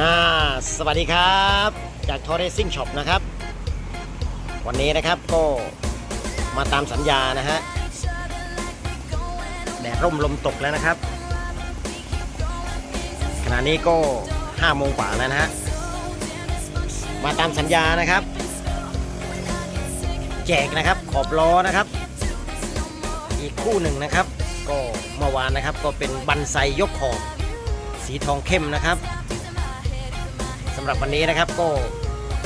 อ่าสวัสดีครับ จากทอร์เรซิ่งช็อปนะครับ วันนี้นะครับก็มาตามสัญญานะฮะแดดร่มลมตกแล้วนะครับ ขณะนี้ก็5โมงกว่าแล้วนะฮะมาตามสัญญานะครับ แจกนะครับขอบล้อนะครับ อีกคู่หนึ่งนะครับ ก็เมื่อวานนะครับก็เป็นบันไซยกขอบสีทองเข้มนะครับ สำหรับวันนี้นะครับก็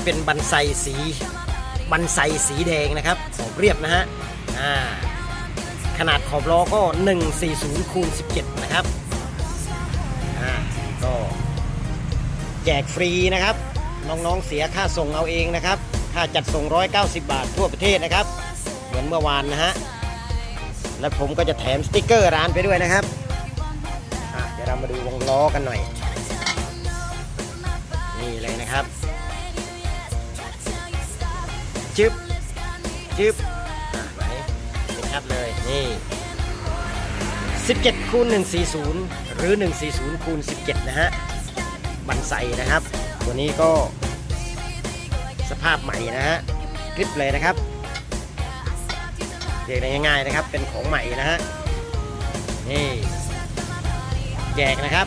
เป็นบันไซสีบันไซสีแดงนะครับขอบเรียบนะฮะขนาดขอบล้อก็ 140คูณ17 นะครับก็แจกฟรีนะครับ น้องๆเสียค่าส่งเอาเองนะครับ ค่าจัดส่ง 190 บาททั่วประเทศนะครับ เหมือนเมื่อวานนะฮะแล้วผมก็จะแถมสติกเกอร์ร้านไปด้วยนะครับเดี๋ยวเรามาดูวงล้อกันหน่อย นี่เลยนะครับจึ๊บจึ๊บอะไหนเป็นชัดเลยนี่ 17คูณ140 หรือ 140คูณ17 นะฮะบันไซนะครับ ตัวนี้ก็สภาพใหม่นะฮะคลิปเลยนะครับเรียกได้ง่ายๆนะครับเป็นของใหม่นะฮะนี่แจกนะครับ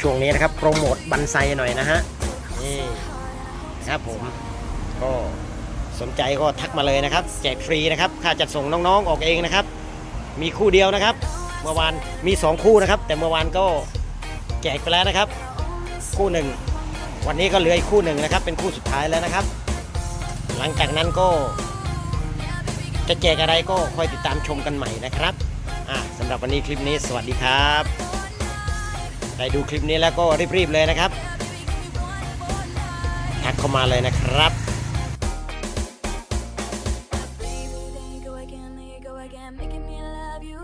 ช่วงนี้นะครับโปรโมทบันไซหน่อยนะฮะนี่นะครับผมก็สนใจก็ทักมาเลยนะครับ แจกฟรีนะครับค่าจัดส่งน้องๆออกเองนะครับ มีคู่เดียวนะครับ เมื่อวานมี 2 คู่นะครับ แต่เมื่อวานก็แจกไปแล้วนะครับ คู่หนึ่งวันนี้ก็เหลืออีกคู่หนึ่งนะครับ เป็นคู่สุดท้ายแล้วนะครับ หลังจากนั้นก็ จะแจกอะไรก็คอยติดตามชมกันใหม่นะครับอ่าสำหรับวันนี้คลิปนี้สวัสดีครับ ใครดูคลิปนี้แล้วก็รีบๆเลยนะครับทักเข้ามาเลยนะครับ making me love you.